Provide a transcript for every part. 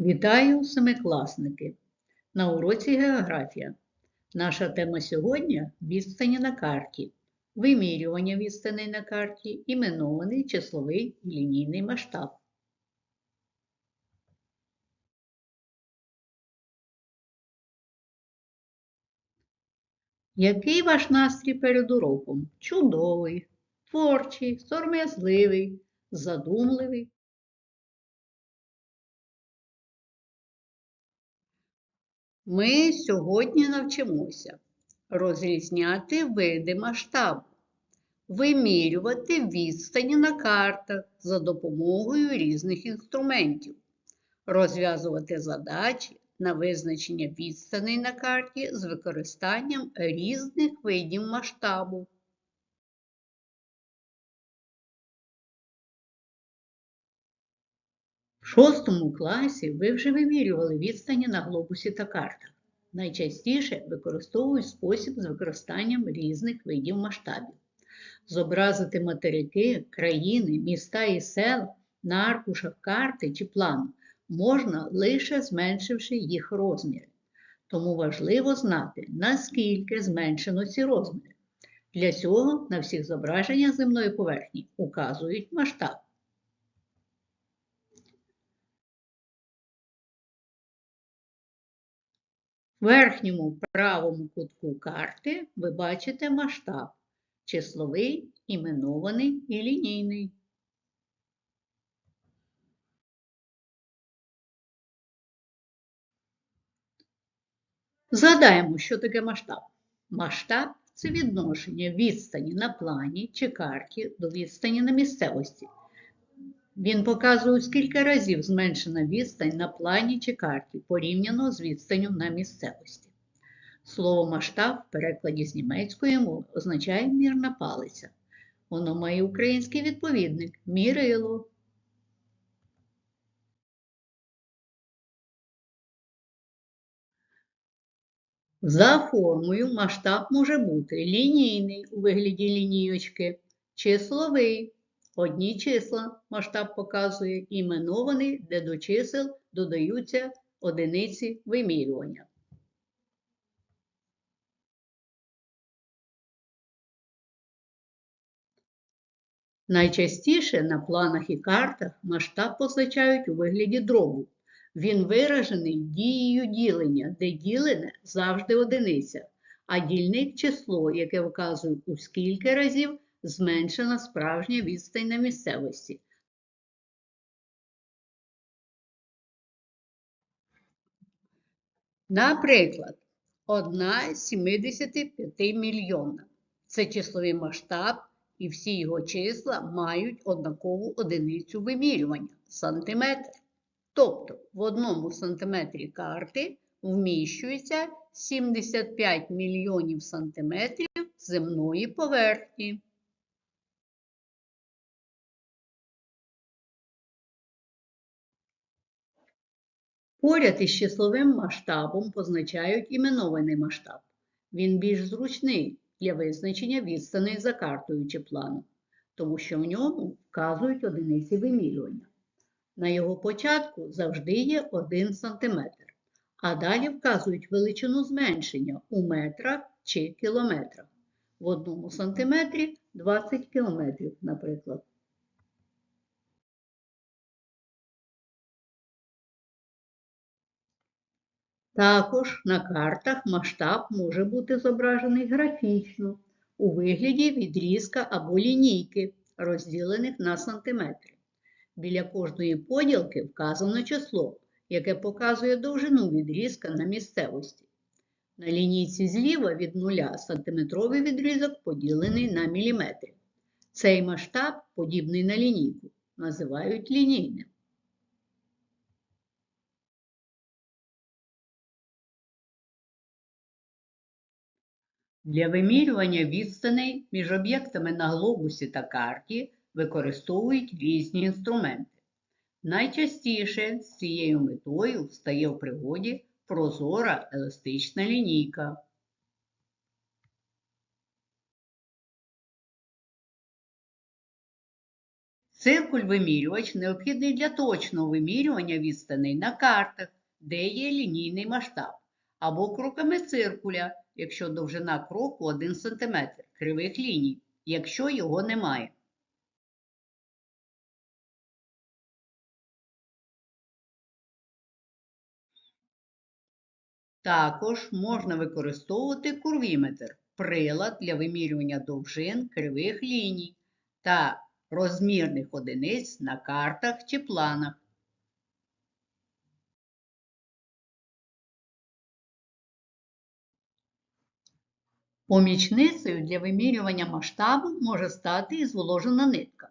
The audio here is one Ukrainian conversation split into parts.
Вітаю, семикласники! На уроці географія. Наша тема сьогодні відстані на карті. Вимірювання відстаней на карті, іменований числовий і лінійний масштаб. Який ваш настрій перед уроком? Чудовий, творчий, сором'язливий, задумливий. Ми сьогодні навчимося розрізняти види масштабу, вимірювати відстані на картах за допомогою різних інструментів, розв'язувати задачі на визначення відстаней на карті з використанням різних видів масштабу. Шостому класі ви вже вимірювали відстані на глобусі та картах. Найчастіше використовують спосіб з використанням різних видів масштабів. Зобразити материки, країни, міста і села на аркушах карти чи плану можна лише зменшивши їх розміри. Тому важливо знати, наскільки зменшено ці розміри. Для цього на всіх зображеннях земної поверхні указують масштаб. Верхньому правому кутку карти ви бачите масштаб числовий, іменований і лінійний. Згадаємо, що таке масштаб. Масштаб це відношення відстані на плані чи карті до відстані на місцевості. Він показує, скільки разів зменшена відстань на плані чи карті порівняно з відстанню на місцевості. Слово масштаб в перекладі з німецької мови означає мірна палиця. Воно має український відповідник мірило. За формою масштаб може бути лінійний у вигляді лінійочки, числовий. Одні числа масштаб показує іменований, де до чисел додаються одиниці вимірювання. Найчастіше на планах і картах масштаб позначають у вигляді дробу. Він виражений дією ділення, де ділене завжди одиниця, а дільник число, яке вказує у скільки разів зменшена справжня відстань на місцевості. Наприклад, 1 з 75 мільйона. Це числовий масштаб, і всі його числа мають однакову одиницю вимірювання сантиметр. Тобто в одному сантиметрі карти вміщується 75 мільйонів сантиметрів земної поверхні. Поряд із числовим масштабом позначають іменований масштаб. Він більш зручний для визначення відстаней за картою чи планом, тому що в ньому вказують одиниці вимірювання. На його початку завжди є 1 см, а далі вказують величину зменшення у метрах чи кілометрах. В одному сантиметрі 20 кілометрів, наприклад. Також на картах масштаб може бути зображений графічно у вигляді відрізка або лінійки, розділених на сантиметри. Біля кожної поділки вказано число, яке показує довжину відрізка на місцевості. На лінійці зліва від нуля сантиметровий відрізок поділений на міліметри. Цей масштаб, подібний на лінійку, називають лінійним. Для вимірювання відстаней між об'єктами на глобусі та карті використовують різні інструменти. Найчастіше з цією метою стає в пригоді прозора еластична лінійка. Циркуль-вимірювач необхідний для точного вимірювання відстаней на картах, де є лінійний масштаб, або кроками циркуля, якщо довжина кроку 1 см кривих ліній, якщо його немає. Також можна використовувати курвіметр прилад для вимірювання довжин кривих ліній та розмірних одиниць на картах чи планах. Помічницею для вимірювання масштабу може стати і зволожена нитка.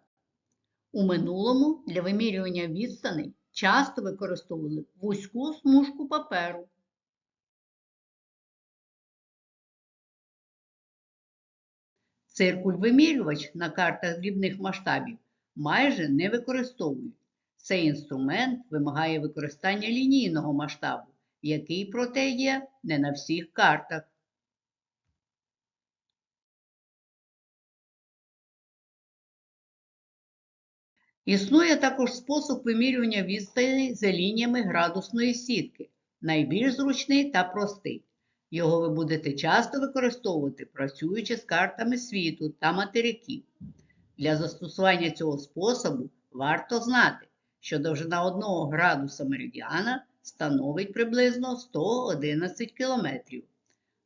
У минулому для вимірювання відстаней часто використовували вузьку смужку паперу. Циркуль-вимірювач на картах дрібних масштабів майже не використовують. Цей інструмент вимагає використання лінійного масштабу, який, проте, є не на всіх картах. Існує також спосіб вимірювання відстані за лініями градусної сітки, найбільш зручний та простий. Його ви будете часто використовувати, працюючи з картами світу та материків. Для застосування цього способу варто знати, що довжина 1 градуса меридіана становить приблизно 111 км.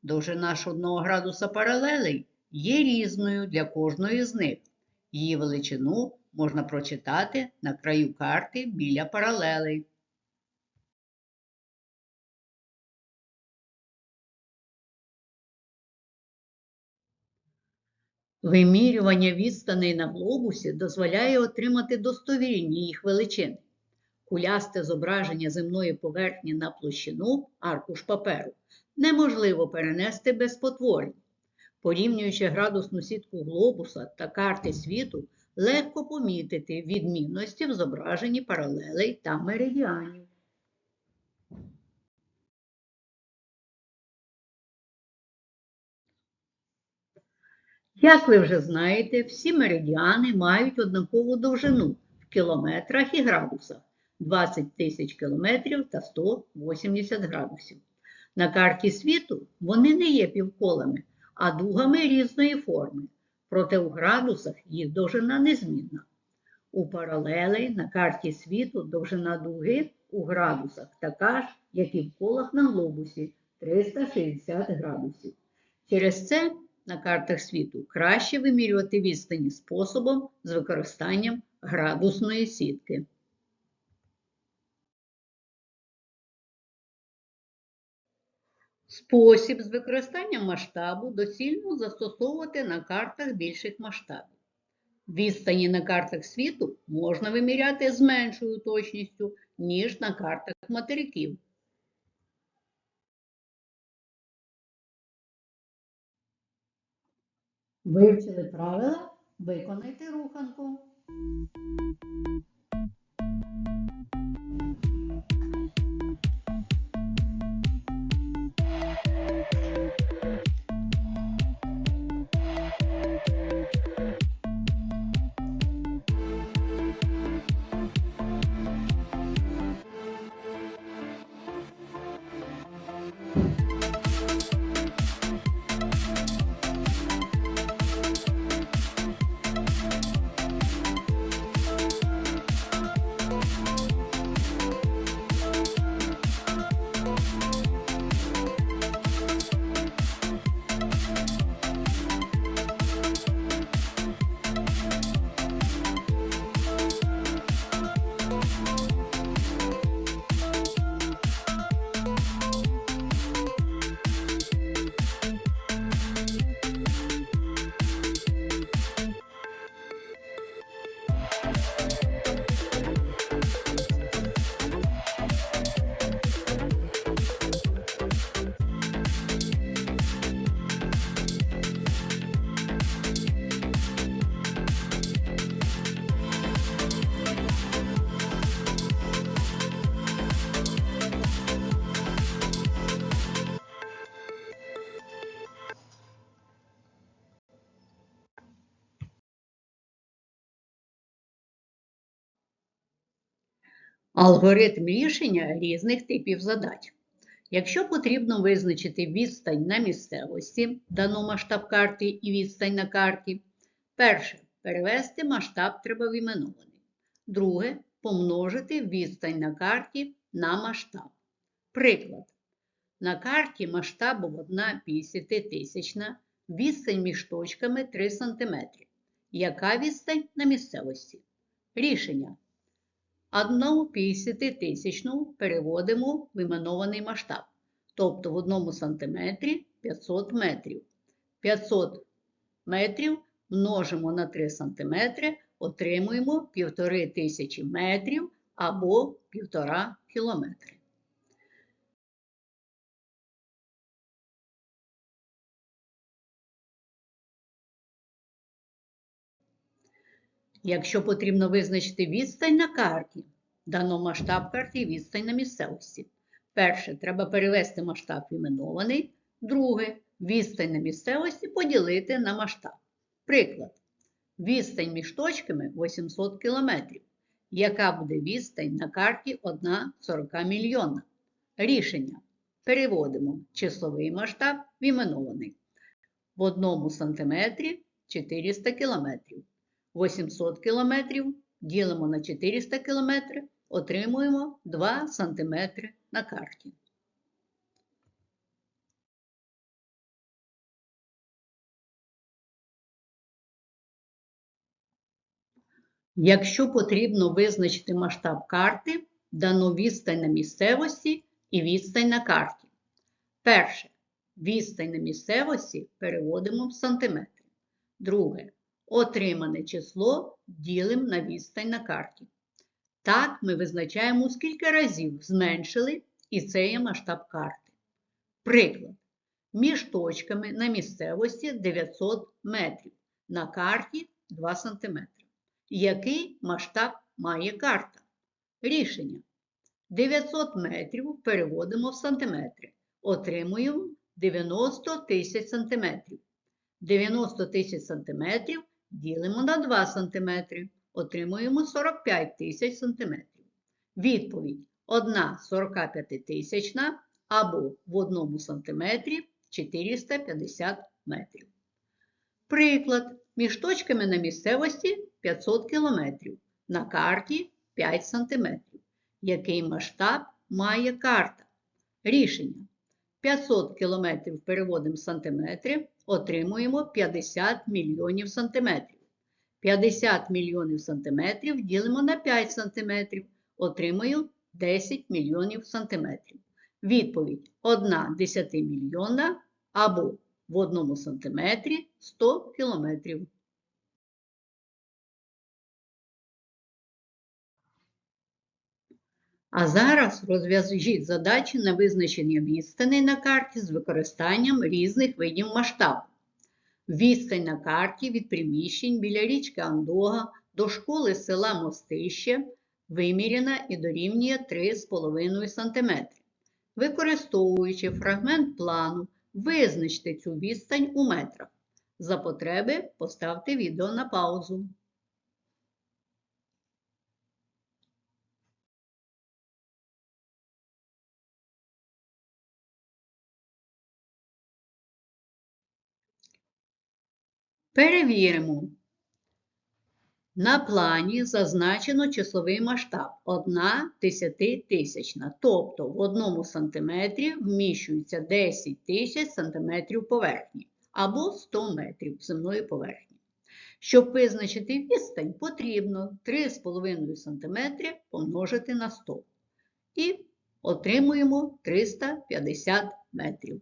Довжина ж 1 градуса паралелей є різною для кожної з них. Її величину можна прочитати на краю карти біля паралелей. Вимірювання відстаней на глобусі дозволяє отримати достовірні їх величини. Кулясте зображення земної поверхні на площину аркуш паперу неможливо перенести без потворень. Порівнюючи градусну сітку глобуса та карти світу, легко помітити відмінності в зображенні паралелей та меридіанів. Як ви вже знаєте, всі меридіани мають однакову довжину в кілометрах і градусах 20 тисяч кілометрів та 180 градусів. На карті світу вони не є півколами, а дугами різної форми, проте у градусах їх довжина незмінна. У паралелей на карті світу довжина дуги у градусах така ж, як і в колах на глобусі 360 градусів. Через це на картах світу краще вимірювати відстані способом з використанням градусної сітки. Спосіб з використанням масштабу доцільно застосовувати на картах більших масштабів. Відстані на картах світу можна виміряти з меншою точністю, ніж на картах материків. Вивчили правила? Виконайте руханку. Алгоритм рішення різних типів задач. Якщо потрібно визначити відстань на місцевості, дано масштаб карти і відстань на карті, перше перевести масштаб треба в. Друге помножити відстань на карті на масштаб. Приклад. На карті масштабом 1 50 тисячна, відстань між точками 3 см. Яка відстань на місцевості? Рішення. Одну 50 тисячну переводимо в іменований масштаб, тобто в одному сантиметрі 500 метрів. 500 метрів множимо на 3 см, отримуємо 1500 метрів або 1,5 кілометри. Якщо потрібно визначити відстань на карті, дано масштаб карти і відстань на місцевості. Перше, треба перевести масштаб іменований. Друге, відстань на місцевості поділити на масштаб. Приклад. Відстань між точками 800 км. Яка буде відстань на карті 1,40 мільйона? Рішення. Переводимо числовий масштаб в іменований. В 1 см 400 км. 800 км ділимо на 400 км, отримуємо 2 см на карті. Якщо потрібно визначити масштаб карти, дано відстань на місцевості і відстань на карті. Перше. Відстань на місцевості переводимо в сантиметри. Друге. Отримане число ділимо на відстань на карті. Так, ми визначаємо, скільки разів зменшили, і це є масштаб карти. Приклад. Між точками на місцевості 900 метрів, на карті 2 см. Який масштаб має карта? Рішення. 900 метрів переводимо в сантиметри. Отримуємо 90 тисяч сантиметрів. 90 тисяч сантиметрів ділимо на 2 см. Отримуємо 45 тисяч см. Відповідь 1 45 тисячна або в 1 см 450 метрів. Приклад. Між точками на місцевості 500 км, на карті 5 см. Який масштаб має карта? Рішення. 500 км переводимо в сантиметри, отримуємо 50 мільйонів сантиметрів. 50 мільйонів сантиметрів ділимо на 5 сантиметрів, отримую 10 мільйонів сантиметрів. Відповідь 1 10 мільйона або в 1 сантиметрі 100 кілометрів. А зараз розв'яжіть задачі на визначення відстаней на карті з використанням різних видів масштабу. Відстань на карті від приміщень біля річки Андога до школи села Мостище виміряна і дорівнює 3,5 см. Використовуючи фрагмент плану, визначте цю відстань у метрах. За потреби поставте відео на паузу. Перевіримо. На плані зазначено числовий масштаб 1 десятитисячна, тобто в 1 см вміщується 10 тисяч см поверхні або 100 метрів земної поверхні. Щоб визначити відстань, потрібно 3,5 см помножити на 100 і отримуємо 350 метрів.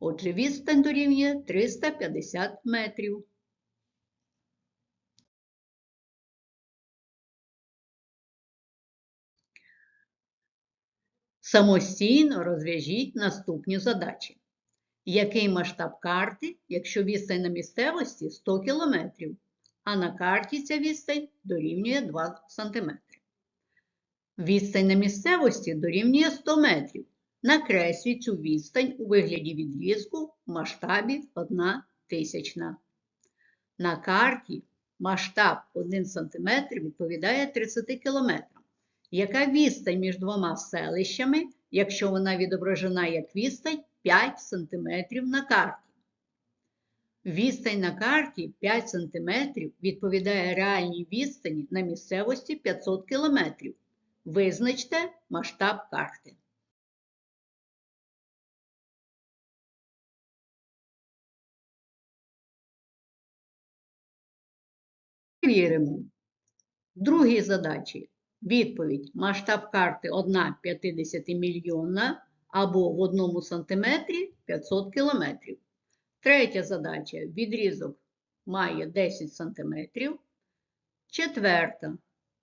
Отже, відстань дорівнює 350 метрів. Самостійно розв'яжіть наступні задачі. Який масштаб карти, якщо відстань на місцевості 100 км, а на карті ця відстань дорівнює 2 см. Відстань на місцевості дорівнює 100 метрів. Накресліть цю відстань у вигляді відрізку в масштабі 1 тисячна. На карті масштаб 1 см відповідає 30 км. Яка відстань між двома селищами, якщо вона відображена як відстань 5 см на карті? Відстань на карті 5 см відповідає реальній відстані на місцевості 500 км. Визначте масштаб карти. Віримо. Другій задачі відповідь масштаб карти 1 50 мільйонна або в одному сантиметрі 500 кілометрів. Третя задача відрізок має 10 сантиметрів. Четверта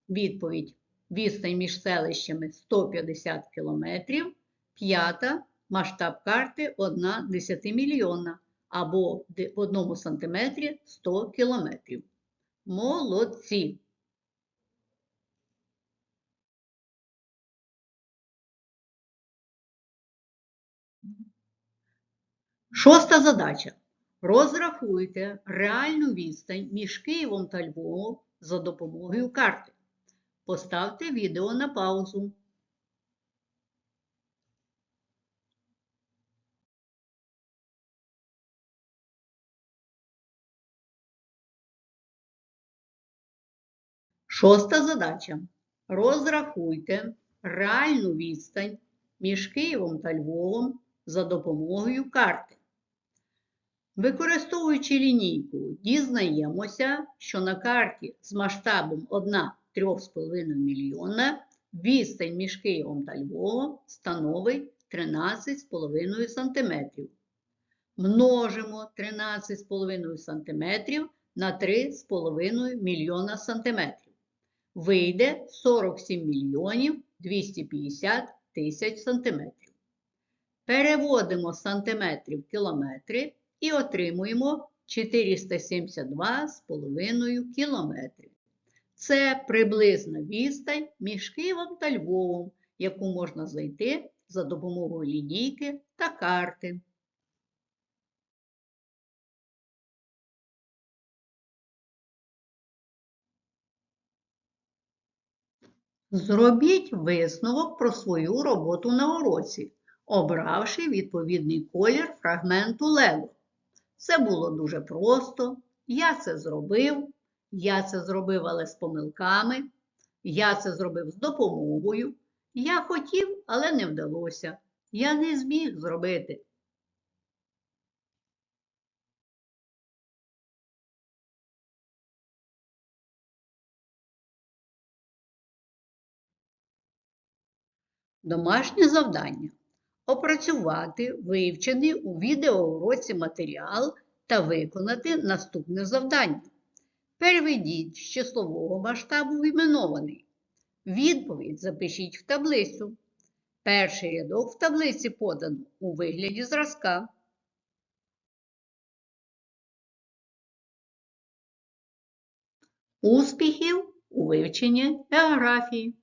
відповідь відстань між селищами 150 кілометрів. П'ята масштаб карти 1 10-мільйонна або в одному сантиметрі 100 кілометрів. Молодці! Шоста задача. Розрахуйте реальну відстань між Києвом та Львовом за допомогою карти. Поставте відео на паузу. Шоста задача. Розрахуйте реальну відстань між Києвом та Львовом за допомогою карти. Використовуючи лінійку, дізнаємося, що на карті з масштабом 1,3,5 мільйона відстань між Києвом та Львовом становить 13,5 см. Множимо 13,5 см на 3,5 мільйона сантиметрів. Вийде 47 мільйонів 250 тисяч сантиметрів. Переводимо сантиметри в кілометри і отримуємо 472,5 кілометрів. Це приблизна відстань між Києвом та Львовом, яку можна знайти за допомогою лінійки та карти. Зробіть висновок про свою роботу на уроці, обравши відповідний колір фрагменту Лего. Це було дуже просто. Я це зробив. Я це зробив, але з помилками. Я це зробив з допомогою. Я хотів, але не вдалося. Я не зміг зробити. Домашнє завдання. Опрацювати вивчений у відеоуроці матеріал та виконати наступне завдання. Переведіть з числового масштабу в іменований. Відповідь запишіть в таблицю. Перший рядок в таблиці подано у вигляді зразка. Успіхів у вивченні географії.